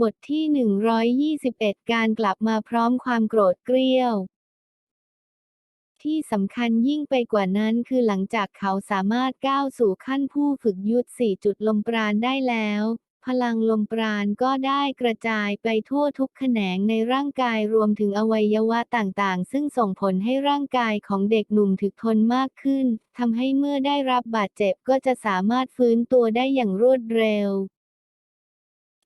บทที่ 121 การกลับมาพร้อมความโกรธเกรี้ยว ที่สำคัญยิ่งไปกว่านั้นคือหลังจากเขาสามารถก้าวสู่ขั้นผู้ฝึกยุทธสี่จุดลมปราณได้แล้ว พลังลมปราณก็ได้กระจายไปทั่วทุกแขนงในร่างกายรวมถึงอวัยวะต่างๆ ซึ่งส่งผลให้ร่างกายของเด็กหนุ่มถึกทนมากขึ้นทำให้เมื่อได้รับบาดเจ็บก็จะสามารถฟื้นตัวได้อย่างรวดเร็ว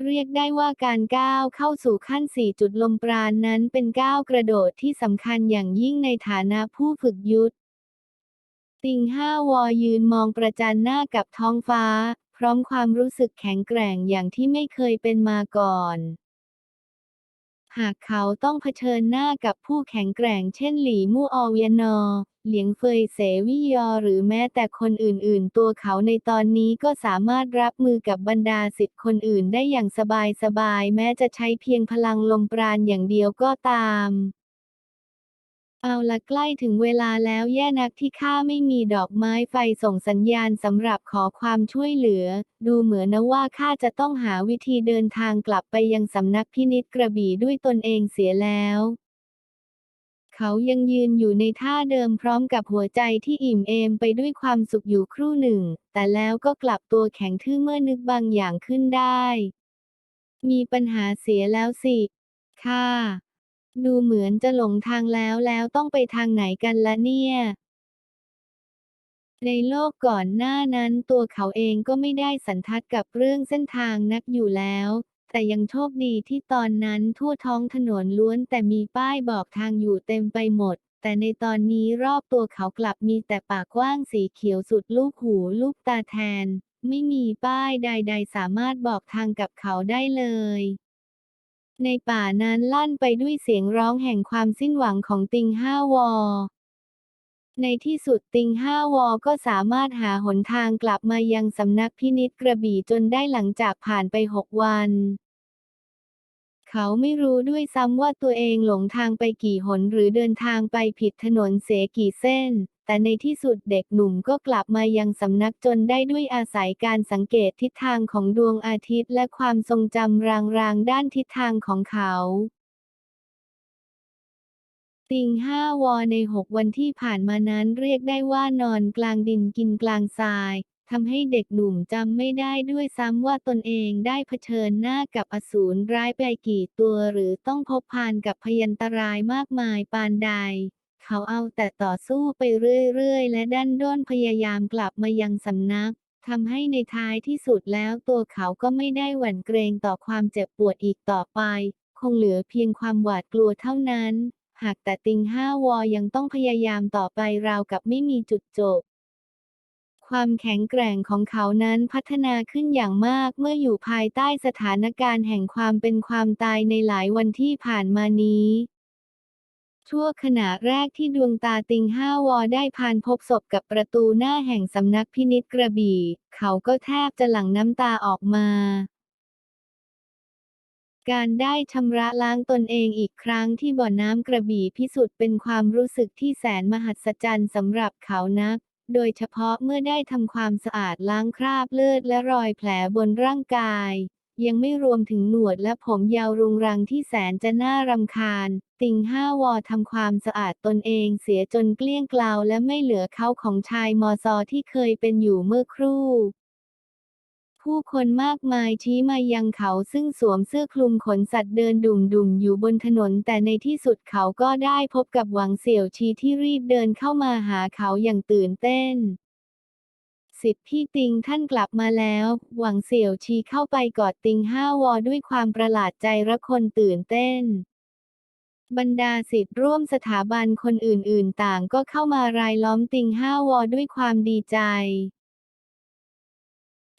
เรียกได้ว่าการก้าวเข้าสู่ขั้นสี่จุดลมปราณนั้นเป็นก้าวกระโดดที่สำคัญอย่างยิ่งในฐานะผู้ฝึกยุทธ ติงห้าวอยืนมองประจันหน้ากับท้องฟ้า พร้อมความรู้สึกแข็งแกร่งอย่างที่ไม่เคยเป็นมาก่อน หากเขาต้องเผชิญหน้ากับผู้แข็งแกร่งเช่นหลี่มู่ออเวียนอ เหลียงเฟยเสวิยอหรือแม้แต่คนอื่นๆ ตัวเขาในตอนนี้ก็สามารถรับมือกับบรรดาสิทธิ์คนอื่นได้อย่างสบายๆ แม้จะใช้เพียงพลังลมปราณอย่างเดียวก็ตาม เอาละใกล้ถึงเวลาแล้วแย่นักที่ข้าไม่มีดอกไม้ไฟส่งสัญญาณสำหรับขอความช่วยเหลือ ดูเหมือนนะว่าข้าจะต้องหาวิธีเดินทางกลับไปยังสำนักพินิจกระบี่ด้วยตนเองเสียแล้ว เขายังยืนอยู่ในท่าเดิมพร้อมกับหัวใจที่อิ่มเอมไปด้วยความสุขอยู่ครู่หนึ่ง แต่แล้วก็กลับตัวแข็งทื่อเมื่อนึกบางอย่างขึ้นได้ มีปัญหาเสียแล้วสิ ค่ะ ดูเหมือนจะหลงทางแล้วแล้วต้องไปทางไหนกันละเนี่ย ในโลกก่อนหน้านั้นตัวเขาเองก็ไม่ได้สันทัดกับเรื่องเส้นทางนักอยู่แล้ว แต่ยังโชคดีที่ตอนนั้นทั่วท้องถนนล้วนแต่มีป้ายบอกทางอยู่เต็มไปหมด แต่ในตอนนี้รอบตัวเขากลับมีแต่ป่ากว้างสีเขียวสุดลูกหูลูกตาแทน ไม่มีป้ายใด ๆ สามารถบอกทางกับเขาได้เลยในป่านั้นลั่นไปด้วยเสียงร้องแห่งความสิ้นหวังของติงห้าวอ ในที่สุดติงห้าวอก็สามารถหาหนทางกลับมายังสำนักพินิจกระบี่จนได้หลังจากผ่านไปหกวัน เขาไม่รู้ด้วยซ้ำว่าตัวเองหลงทางไปกี่หนหรือเดินทางไปผิดถนนเสียกี่เส้น แต่ในที่สุดเด็กหนุ่มก็กลับมายังสำนักจนได้ด้วยอาศัยการสังเกตทิศทางของดวงอาทิตย์และความทรงจำรางๆด้านทิศทางของเขา ติงห้าวอในหกวันที่ผ่านมานั้นเรียกได้ว่านอนกลางดินกินกลางทรายทำให้เด็กหนุ่มจำไม่ได้ด้วยซ้ำว่าตนเองได้เผชิญหน้ากับอสูรร้ายไปกี่ตัวหรือต้องพบพานกับพยันตรายมากมายปานใด เขาเอาแต่ต่อสู้ไปเรื่อยๆ และดันด้นพยายามกลับมายังสำนักทำให้ในท้ายที่สุดแล้วตัวเขาก็ไม่ได้หวั่นเกรงต่อความเจ็บปวดอีกต่อไป คงเหลือเพียงความหวาดกลัวเท่านั้น หากแต่ติงห้าวอยังต้องพยายามต่อไปราวกับไม่มีจุดจบ ความแข็งแกร่งของเขานั้นพัฒนาขึ้นอย่างมากเมื่ออยู่ภายใต้สถานการณ์แห่งความเป็นความตายในหลายวันที่ผ่านมานี้ชั่วขณะแรกที่ดวงตาติงห้าวอได้พานพบศพกับประตูหน้าแห่งสำนักพินิจกระบี่ เขาก็แทบจะหลั่งน้ำตาออกมา การได้ชำระล้างตนเองอีกครั้งที่บ่อน้ำกระบี่พิสุทธิ์เป็นความรู้สึกที่แสนมหัศจรรย์สำหรับเขานัก โดยเฉพาะเมื่อได้ทำความสะอาดล้างคราบเลือดและรอยแผลบนร่างกาย ยังไม่รวมถึงหนวดและผมยาวรุงรังที่แสนจะน่ารำคาญ ติงห้าวอทำความสะอาดตนเองเสียจนเกลี้ยงกลาและไม่เหลือเขาของชายมอซอที่เคยเป็นอยู่เมื่อครู่ ผู้คนมากมายชี้มายังเขาซึ่งสวมเสื้อคลุมขนสัตว์เดินดุ่มๆอยู่บนถนน แต่ในที่สุดเขาก็ได้พบกับหวังเสี่ยวชีที่รีบเดินเข้ามาหาเขาอย่างตื่นเต้น สิทธิ์พี่ติงท่านกลับมาแล้ว หวังเสี่ยวชีเข้าไปกอดติงห้าวอด้วยความประหลาดใจและคนตื่นเต้นบรรดาสิทธิ์ร่วมสถาบันคนอื่นๆ ต่างก็เข้ามารายล้อมติงห้าวอด้วยความดีใจ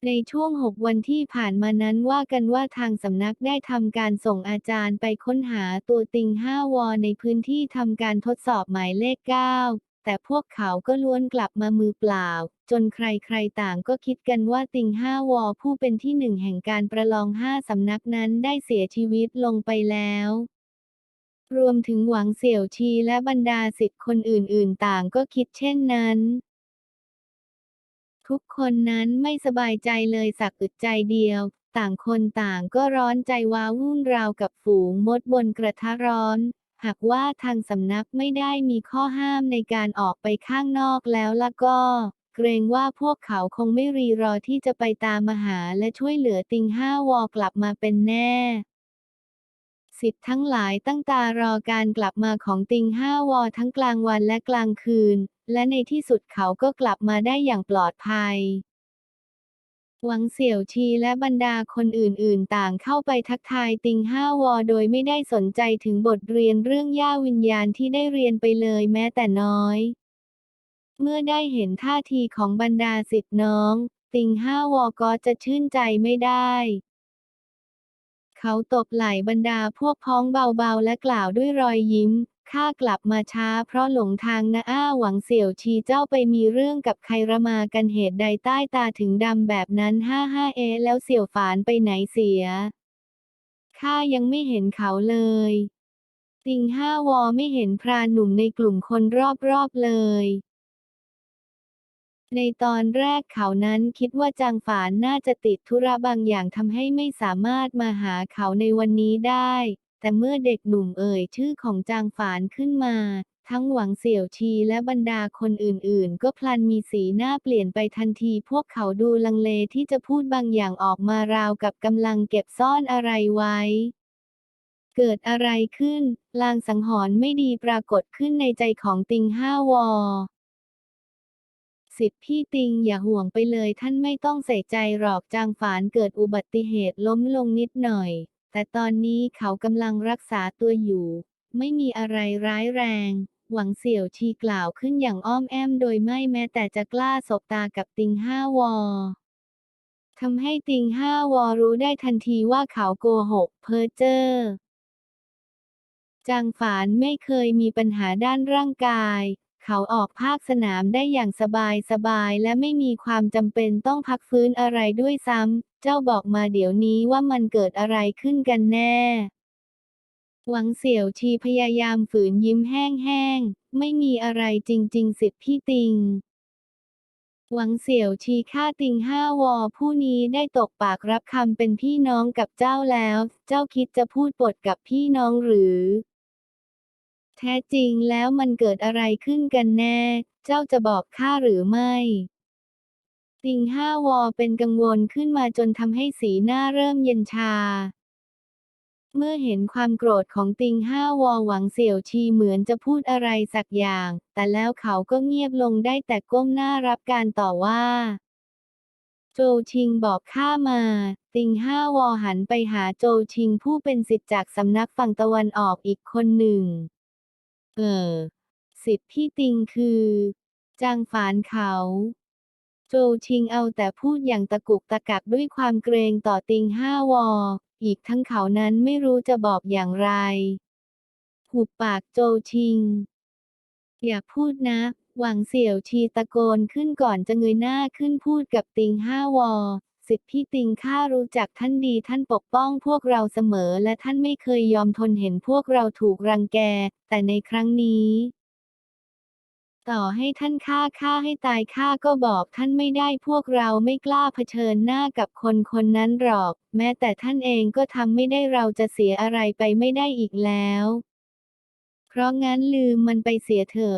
ในช่วงหกวันที่ผ่านมานั้นว่ากันว่าทางสำนักได้ทำการส่งอาจารย์ไปค้นหาตัวติงห้าวอในพื้นที่ทำการทดสอบหมายเลข 9 แต่พวกเขาก็ล้วนกลับมามือเปล่า จนใครๆต่างก็คิดกันว่าติงห้าวอผู้เป็นที่หนึ่งแห่งการประลองห้าสำนักนั้นได้เสียชีวิตลงไปแล้วรวมถึงหวังเสี่ยวชีและบรรดาสิทธิ์คนอื่นๆ ต่างก็คิดเช่นนั้น ทุกคนนั้นไม่สบายใจเลยสักอึดใจเดียว ต่างคนต่างก็ร้อนใจว้าวุ่นราวกับฝูงมดบนกระทะร้อน หากว่าทางสำนักไม่ได้มีข้อห้ามในการออกไปข้างนอกแล้วล่ะก็ เกรงว่าพวกเขาคงไม่รีรอที่จะไปตามมหาและช่วยเหลือติงห้าวอกลับมาเป็นแน่สิทธิ์ทั้งหลายตั้งตารอการกลับมาของติงห้าวอทั้งกลางวันและกลางคืน และในที่สุดเขาก็กลับมาได้อย่างปลอดภัย หวังเสี่ยวชีและบรรดาคนอื่นๆ ต่างเข้าไปทักทายติงห้าวอโดยไม่ได้สนใจถึงบทเรียนเรื่องย่าวิญญาณที่ได้เรียนไปเลยแม้แต่น้อย เมื่อได้เห็นท่าทีของบรรดาสิทธิ์น้อง ติงห้าวอก็จะชื่นใจไม่ได้เขาตบไหล่บรรดาพวกพ้องเบาๆ และกล่าวด้วยรอยยิ้ม ข้ากลับมาช้าเพราะหลงทางนะอ้าหวังเสี่ยวชีเจ้าไปมีเรื่องกับใครระมากันเหตุใดใต้ตาถึงดำแบบนั้นห้าห้าเอแล้วเสี่ยวฝานไปไหนเสีย ข้ายังไม่เห็นเขาเลย ติงห้าวอไม่เห็นพรานหนุ่มในกลุ่มคนรอบๆเลย ในตอนแรกเขานั้นคิดว่าจางฝานน่าจะติดธุระบางอย่างทำให้ไม่สามารถมาหาเขาในวันนี้ได้ แต่เมื่อเด็กหนุ่มเอ่ยชื่อของจางฝานขึ้นมา ทั้งหวังเสี่ยวชีและบรรดาคนอื่นๆ ก็พลันมีสีหน้าเปลี่ยนไปทันที พวกเขาดูลังเลที่จะพูดบางอย่างออกมาราวกับกำลังเก็บซ่อนอะไรไว้ เกิดอะไรขึ้น ลางสังหรณ์ไม่ดีปรากฏขึ้นในใจของติงห้าวอสิทธิ์พี่ติงอย่าห่วงไปเลยท่านไม่ต้องใส่ใจหรอกจางฝานเกิดอุบัติเหตุล้มลงนิดหน่อย แต่ตอนนี้เขากำลังรักษาตัวอยู่ ไม่มีอะไรร้ายแรง หวังเสี่ยวชีกล่าวขึ้นอย่างอ้อมแอมโดยไม่แม้แต่จะกล้าสบตากับติงห้าวอทำให้ติงห้าวอรู้ได้ทันทีว่าเขาโกหกเพ้อเจ้อจางฝานไม่เคยมีปัญหาด้านร่างกาย เขาออกภาคสนามได้อย่างสบายสบายและไม่มีความจำเป็นต้องพักฟื้นอะไรด้วยซ้ำ เจ้าบอกมาเดี๋ยวนี้ว่ามันเกิดอะไรขึ้นกันแน่ หวังเสี่ยวชีพยายามฝืนยิ้มแห้งๆ ไม่มีอะไรจริง ๆ สิทธิ์พี่ติงหวังเสี่ยวชีฆ่าติงห้าวอผู้นี้ได้ตกปากรับคำเป็นพี่น้องกับเจ้าแล้ว เจ้าคิดจะพูดปดกับพี่น้องหรือ แท้จริงแล้วมันเกิดอะไรขึ้นกันแน่ เจ้าจะบอกข้าหรือไม่ติงห้าวอเป็นกังวลขึ้นมาจนทำให้สีหน้าเริ่มเย็นชา เมื่อเห็นความโกรธของติงห้าวอหวังเสี่ยวชีเหมือนจะพูดอะไรสักอย่าง แต่แล้วเขาก็เงียบลงได้แต่ก้มหน้ารับการต่อว่า โจชิงบอกข้ามา ติงห้าวอหันไปหาโจชิงผู้เป็นสิทธิ์จากสำนักฝั่งตะวันออกอีกคนหนึ่ง เออ สิทธิ์พี่ติงคือ จางฝานเขา โจชิงเอาแต่พูดอย่างตะกุกตะกักด้วยความเกรงต่อติงห้าวอ อีกทั้งเขานั้นไม่รู้จะบอกอย่างไร หุบปากโจชิง อย่าพูดนะ หวังเสี่ยวชีตะโกนขึ้นก่อนจะเงยหน้าขึ้นพูดกับติงห้าวอ สิทธิพี่ติงข้ารู้จักท่านดีท่านปกป้องพวกเราเสมอและท่านไม่เคยยอมทนเห็นพวกเราถูกรังแก แต่ในครั้งนี้ ต่อให้ท่านฆ่าข้าให้ตายข้าก็บอกท่านไม่ได้พวกเราไม่กล้าเผชิญหน้ากับคนคนนั้นหรอก แม้แต่ท่านเองก็ทำไม่ได้เราจะเสียอะไรไปไม่ได้อีกแล้ว เพราะงั้นลืมมันไปเสียเถอะ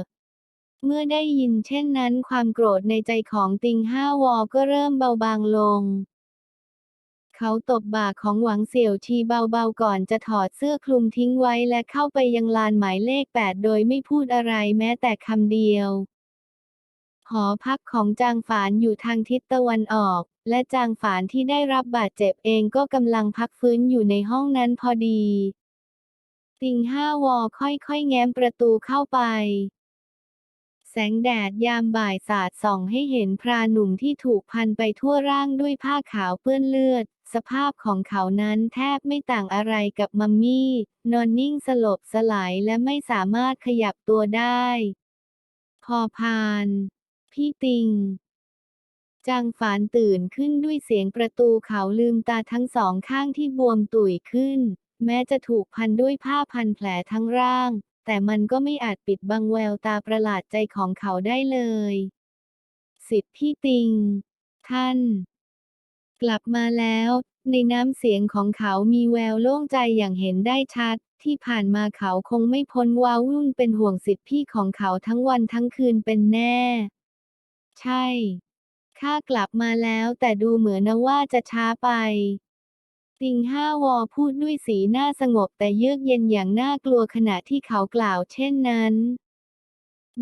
เมื่อได้ยินเช่นนั้นความโกรธในใจของติงห้าวอก็เริ่มเบาบางลง เขาตบบ่าของหวังเสี่ยวชีเบาๆก่อนจะถอดเสื้อคลุมทิ้งไว้และเข้าไปยังลานหมายเลข8โดยไม่พูดอะไรแม้แต่คำเดียว หอพักของจางฝานอยู่ทางทิศตะวันออก และจางฝานที่ได้รับบาดเจ็บเองก็กำลังพักฟื้นอยู่ในห้องนั้นพอดี ติงห้าวอค่อยๆแง้มประตูเข้าไป งแดดยามบ่ายสาดส่องให้เห็นพรานหนุ่มที่ถูกพันไปทั่วร่างด้วยผ้าขาวเปื้อนเลือด สภาพของเขานั้นแทบไม่ต่างอะไรกับมัมมี่ นอนนิ่งสลบสลายและไม่สามารถขยับตัวได้ พอพาน พี่ติงจางฝานตื่นขึ้นด้วยเสียงประตูเขาลืมตาทั้งสองข้างที่บวมตุ๋ยขึ้น แม้จะถูกพันด้วยผ้าพันแผลทั้งร่าง แต่มันก็ไม่อาจปิดบังแววตาประหลาดใจของเขาได้เลย สิทธิ์พี่ติง ท่าน กลับมาแล้ว ในน้ำเสียงของเขามีแววโล่งใจอย่างเห็นได้ชัด ที่ผ่านมาเขาคงไม่พ้นวาวุ่นเป็นห่วงสิทธิพี่ของเขาทั้งวันทั้งคืนเป็นแน่ ใช่ข้ากลับมาแล้วแต่ดูเหมือนนะว่าจะช้าไป ติงห้าวอพูดด้วยสีหน้าสงบแต่เยือกเย็นอย่างน่ากลัวขณะที่เขากล่าวเช่นนั้น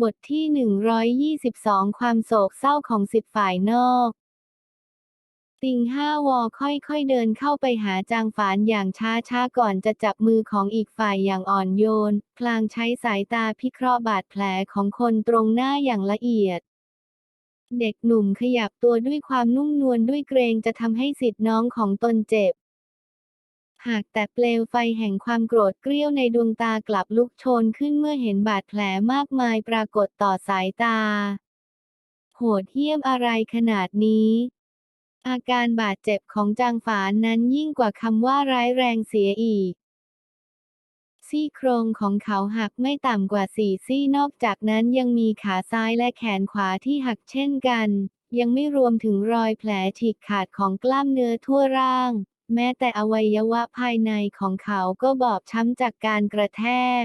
บทที่ 122 ความโศกเศร้าของสิทธิฝ่ายนอกติงห้าวอค่อยๆเดินเข้าไปหาจางฝานอย่างช้าๆก่อนจะจับมือของอีกฝ่ายอย่างอ่อนโยน พลางใช้สายตาพิเคราะห์บาดแผลของคนตรงหน้าอย่างละเอียด เด็กหนุ่มขยับตัวด้วยความนุ่มนวลด้วยเกรงจะทำให้สิทธิ์น้องของตนเจ็บ หากแต่เปลวไฟแห่งความโกรธเกรี้ยวในดวงตากลับลุกโชนขึ้นเมื่อเห็นบาดแผลมากมายปรากฏต่อสายตา โหดเหี้ยมอะไรขนาดนี้ อาการบาดเจ็บของจางฝานนั้นยิ่งกว่าคำว่าร้ายแรงเสียอีก ซี่โครงของเขาหักไม่ต่ำกว่าสี่ซี่นอกจากนั้นยังมีขาซ้ายและแขนขวาที่หักเช่นกัน ยังไม่รวมถึงรอยแผลฉีกขาดของกล้ามเนื้อทั่วร่าง แม้แต่อวัยวะภายในของเขาก็บอบช้ำจากการกระแทก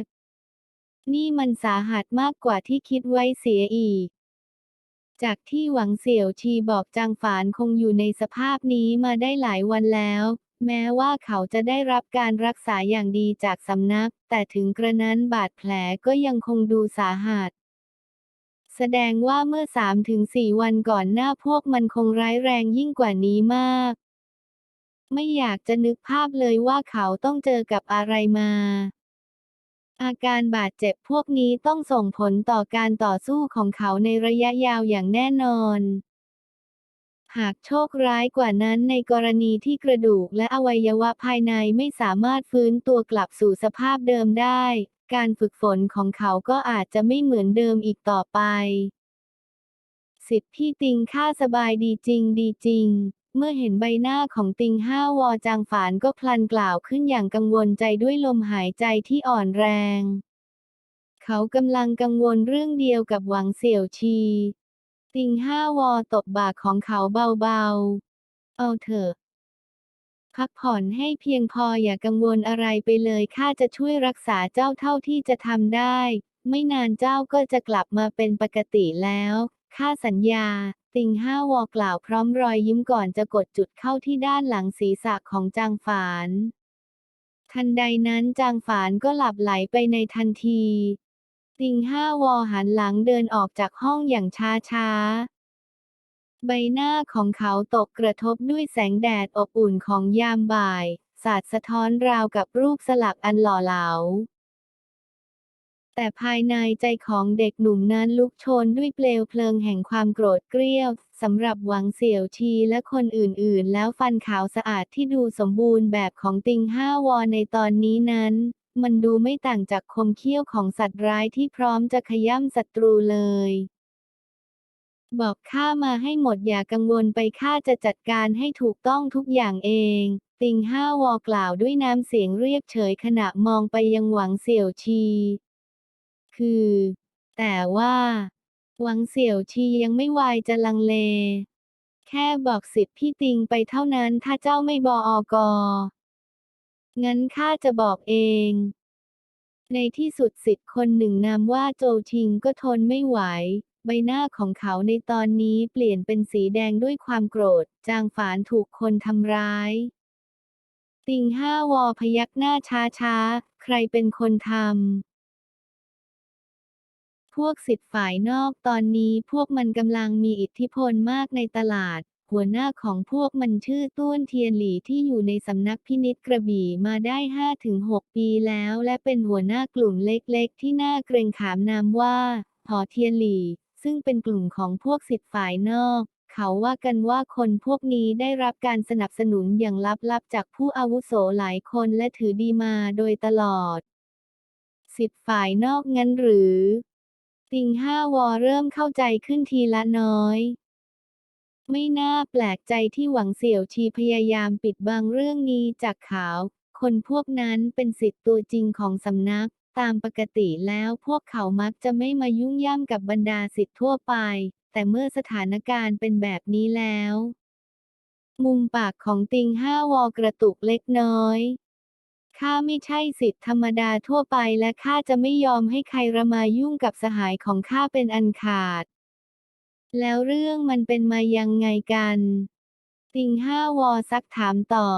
นี่มันสาหัสมากกว่าที่คิดไว้เสียอีก จากที่หวังเสี่ยวชีบอกจางฝานคงอยู่ในสภาพนี้มาได้หลายวันแล้ว แม้ว่าเขาจะได้รับการรักษาอย่างดีจากสำนัก แต่ถึงกระนั้นบาดแผลก็ยังคงดูสาหัสแสดงว่าเมื่อ3-4วันก่อนหน้าพวกมันคงร้ายแรงยิ่งกว่านี้มาก ไม่อยากจะนึกภาพเลยว่าเขาต้องเจอกับอะไรมา อาการบาดเจ็บพวกนี้ต้องส่งผลต่อการต่อสู้ของเขาในระยะยาวอย่างแน่นอน หากโชคร้ายกว่านั้นในกรณีที่กระดูกและอวัยวะภายในไม่สามารถฟื้นตัวกลับสู่สภาพเดิมได้ การฝึกฝนของเขาก็อาจจะไม่เหมือนเดิมอีกต่อไป สิทธิ์พี่ติงข้าสบายดีจริงดีจริง เมื่อเห็นใบหน้าของติงห้าวอจางฝานก็พลันกล่าวขึ้นอย่างกังวลใจด้วยลมหายใจที่อ่อนแรง เขากำลังกังวลเรื่องเดียวกับหวังเสี่ยวชี ติงห้าวอตบบ่าของเขาเบาๆ เอาเถอะ พักผ่อนให้เพียงพออย่ากังวลอะไรไปเลยข้าจะช่วยรักษาเจ้าเท่าที่จะทำได้ ไม่นานเจ้าก็จะกลับมาเป็นปกติแล้วข้าสัญญา ติงห้าวอกล่าวพร้อมรอยยิ้มก่อนจะกดจุดเข้าที่ด้านหลังศีรษะของจางฝาน ทันใดนั้นจางฝานก็หลับไหลไปในทันที ติงห้าวอหันหลังเดินออกจากห้องอย่างช้าๆใบหน้าของเขาตกกระทบด้วยแสงแดดอบอุ่นของยามบ่าย สาดสะท้อนราวกับรูปสลักอันหล่อเหลา แต่ภายในใจของเด็กหนุ่มนั้นลุกโชนด้วยเปลวเพลิงแห่งความโกรธเกรี้ยวสำหรับหวังเสี่ยวชีและคนอื่นๆ แล้วฟันขาวสะอาดที่ดูสมบูรณ์แบบของติงห้าวอในตอนนี้นั้น มันดูไม่ต่างจากคมเขี้ยวของสัตว์ร้ายที่พร้อมจะขย้ำศัตรูเลย บอกข้ามาให้หมดอย่ากังวลไปข้าจะจัดการให้ถูกต้องทุกอย่างเองติงห้าวอกล่าวด้วยน้ำเสียงเรียบเฉยขณะมองไปยังหวังเสี่ยวชี คือ แต่ว่า หวังเสี่ยวชียังไม่วายจะลังเล แค่บอกสิทธิ์พี่ติงไปเท่านั้นถ้าเจ้าไม่บออกองั้นข้าจะบอกเอง ในที่สุดสิทธิ์คนหนึ่งนามว่าโจชิงก็ทนไม่ไหว ใบหน้าของเขาในตอนนี้เปลี่ยนเป็นสีแดงด้วยความโกรธ จางฝานถูกคนทำร้าย ติงห้าวอพยักหน้าช้าๆ ใครเป็นคนทำ พวกสิทธิ์ฝ่ายนอกตอนนี้พวกมันกำลังมีอิทธิพลมากในตลาด หัวหน้าของพวกมันชื่อต้วนเทียนหลี่ที่อยู่ในสำนักพินิษกระบี่มาได้ 5-6 ปีแล้ว และเป็นหัวหน้ากลุ่มเล็กๆ ที่น่าเกรงขามนามว่าหอเทียนหลี่ซึ่งเป็นกลุ่มของพวกสิทธิ์ฝ่ายนอกเขาว่ากันว่าคนพวกนี้ได้รับการสนับสนุนอย่างลับๆ จากผู้อาวุโสหลายคนและถือดีมาโดยตลอด สิทธิ์ฝ่ายนอกงั้นหรือ ติงห้าวอเริ่มเข้าใจขึ้นทีละน้อย ไม่น่าแปลกใจที่หวังเสี่ยวชีพยายามปิดบังเรื่องนี้จากขาว คนพวกนั้นเป็นสิทธิ์ตัวจริงของสำนัก ตามปกติแล้วพวกเขามักจะไม่มายุ่งย่ำกับบรรดาสิทธิ์ทั่วไป แต่เมื่อสถานการณ์เป็นแบบนี้แล้ว มุมปากของติงห้าวอกระตุกเล็กน้อย ข้าไม่ใช่สิทธิ์ธรรมดาทั่วไปและข้าจะไม่ยอมให้ใครระมายุ่งกับสหายของข้าเป็นอันขาด แล้วเรื่องมันเป็นมายังไงกัน ติงห้าวอซักถามต่อ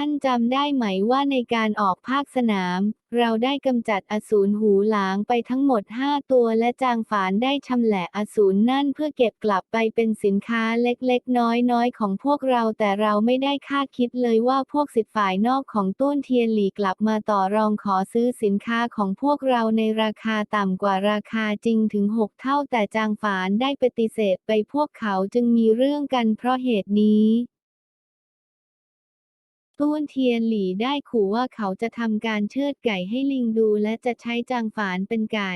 ท่านจำได้ไหมว่าในการออกภาคสนาม เราได้กำจัดอสูรหูหลางไปทั้งหมดห้าตัวและจางฝานได้ชำแหละอสูรนั่นเพื่อเก็บกลับไปเป็นสินค้าเล็กๆ น้อยๆ ของพวกเราแต่เราไม่ได้คาดคิดเลยว่าพวกสิทธิ์ฝ่ายนอกของต้นเทียนหลีกลับมาต่อรองขอซื้อสินค้าของพวกเราในราคาต่ำกว่าราคาจริงถึงหกเท่าแต่จางฝานได้ปฏิเสธไปพวกเขาจึงมีเรื่องกันเพราะเหตุนี้ ต้วนเทียนหลี่ได้ขู่ว่าเขาจะทำการเชือดไก่ให้ลิงดูและจะใช้จางฝานเป็นไก่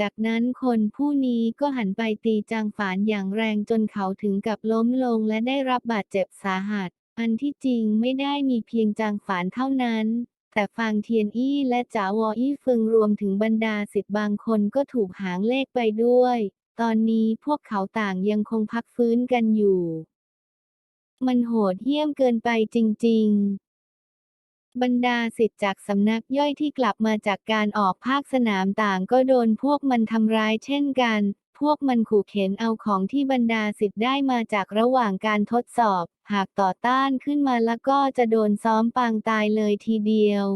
จากนั้นคนผู้นี้ก็หันไปตีจางฝานอย่างแรงจนเขาถึงกับล้มลงและได้รับบาดเจ็บสาหัส อันที่จริงไม่ได้มีเพียงจางฝานเท่านั้น แต่ฟางเทียนอี้และจ๋าวออี้ฟึงรวมถึงบรรดาสิทธิ์บางคนก็ถูกหางเลขไปด้วย ตอนนี้พวกเขาต่างยังคงพักฟื้นกันอยู่ มันโหดเหี้ยมเกินไปจริง ๆบรรดาสิทธิ์จากสำนักย่อยที่กลับมาจากการออกภาคสนามต่างก็โดนพวกมันทำร้ายเช่นกัน พวกมันขู่เข็นเอาของที่บรรดาสิทธิ์ได้มาจากระหว่างการทดสอบ หากต่อต้านขึ้นมาแล้วก็จะโดนซ้อมปางตายเลยทีเดียว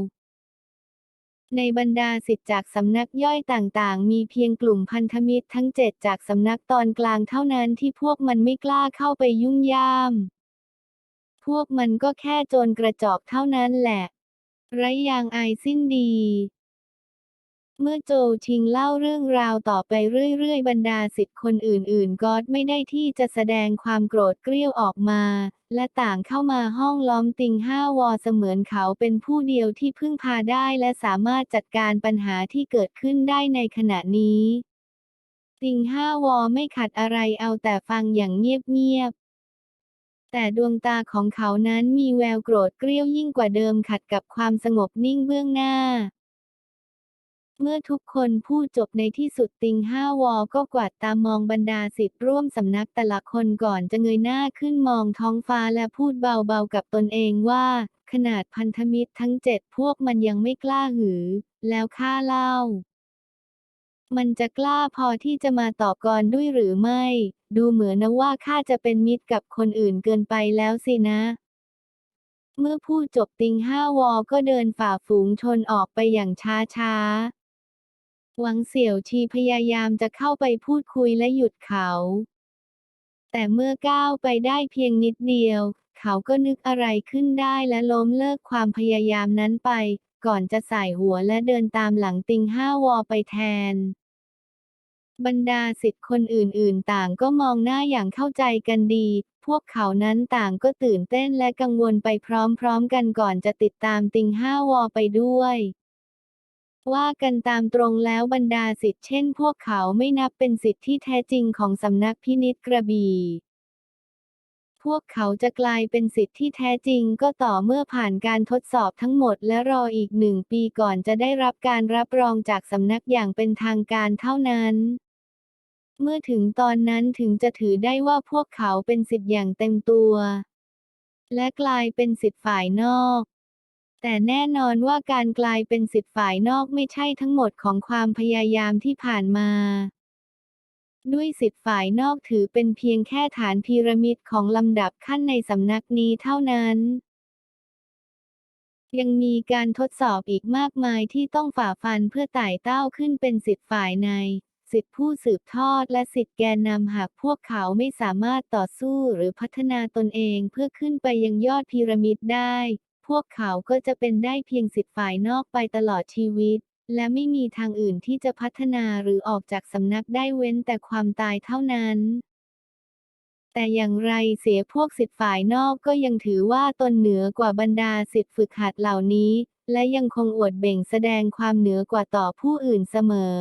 ในบรรดาสิทธิ์จากสำนักย่อยต่างๆ มีเพียงกลุ่มพันธมิตรทั้งเจ็ดจากสำนักตอนกลางเท่านั้นที่พวกมันไม่กล้าเข้าไปยุ่งย่าม พวกมันก็แค่โจรกระจอกเท่านั้นแหละ ไรยางอายสิ้นดี เมื่อโจวชิงเล่าเรื่องราวต่อไปเรื่อยๆ บรรดาสิทธิ์คนอื่นๆ ก็ไม่ได้ที่จะแสดงความโกรธเกรี้ยวออกมา และต่างเข้ามาห้องล้อมติงห้าวอเสมือนเขาเป็นผู้เดียวที่พึ่งพาได้และสามารถจัดการปัญหาที่เกิดขึ้นได้ในขณะนี้ติงห้าวอไม่ขัดอะไรเอาแต่ฟังอย่างเงียบๆ แต่ดวงตาของเขานั้นมีแววโกรธเกรี้ยวยิ่งกว่าเดิมขัดกับความสงบนิ่งเบื้องหน้า เมื่อทุกคนพูดจบในที่สุดติงห้าวอก็กวาดตามองบรรดาสิทธิ์ร่วมสำนักแต่ละคนก่อนจะเงยหน้าขึ้นมองท้องฟ้าและพูดเบาๆกับตนเองว่า ขนาดพันธมิตรทั้งเจ็ดพวกมันยังไม่กล้าหือ แล้วข้าเล่า มันจะกล้าพอที่จะมาต่อกรด้วยหรือไม่ ดูเหมือนนะว่าข้าจะเป็นมิตรกับคนอื่นเกินไปแล้วสินะ เมื่อพูดจบติงห้าวอก็เดินฝ่าฝูงชนออกไปอย่างช้าๆหวังเสี่ยวชีพยายามจะเข้าไปพูดคุยและหยุดเขา แต่เมื่อก้าวไปได้เพียงนิดเดียว เขาก็นึกอะไรขึ้นได้และล้มเลิกความพยายามนั้นไป ก่อนจะใส่หัวและเดินตามหลังติงห้าวอไปแทน บรรดาสิทธิ์คนอื่นๆ ต่างก็มองหน้าอย่างเข้าใจกันดี พวกเขานั้นต่างก็ตื่นเต้นและกังวลไปพร้อมๆกันก่อนจะติดตามติงห้าวอไปด้วยว่ากันตามตรงแล้วบรรดาสิทธิ์เช่นพวกเขาไม่นับเป็นสิทธิ์ที่แท้จริงของสำนักพินิจกระบี่ พวกเขาจะกลายเป็นสิทธิ์ที่แท้จริงก็ต่อเมื่อผ่านการทดสอบทั้งหมดและรออีกหนึ่งปีก่อนจะได้รับการรับรองจากสำนักอย่างเป็นทางการเท่านั้น เมื่อถึงตอนนั้นถึงจะถือได้ว่าพวกเขาเป็นสิทธิ์อย่างเต็มตัว และกลายเป็นสิทธิ์ฝ่ายนอกแต่แน่นอนว่าการกลายเป็นสิทธิ์ฝ่ายนอกไม่ใช่ทั้งหมดของความพยายามที่ผ่านมา ด้วยสิทธิ์ฝ่ายนอกถือเป็นเพียงแค่ฐานพีระมิดของลำดับขั้นในสำนักนี้เท่านั้นยังมีการทดสอบอีกมากมายที่ต้องฝ่าฟันเพื่อไต่เต้าขึ้นเป็นสิทธิ์ฝ่ายใน สิทธิผู้สืบทอดและสิทธิแกนนำหากพวกเขาไม่สามารถต่อสู้หรือพัฒนาตนเองเพื่อขึ้นไปยังยอดพีระมิดได้ พวกเขาก็จะเป็นได้เพียงสิทธิ์ฝ่ายนอกไปตลอดชีวิต และไม่มีทางอื่นที่จะพัฒนาหรือออกจากสำนักได้เว้นแต่ความตายเท่านั้น แต่อย่างไรเสียพวกสิทธิ์ฝ่ายนอกก็ยังถือว่าตนเหนือกว่าบรรดาสิทธิ์ฝึกหัดเหล่านี้ และยังคงอวดเบ่งแสดงความเหนือกว่าต่อผู้อื่นเสมอ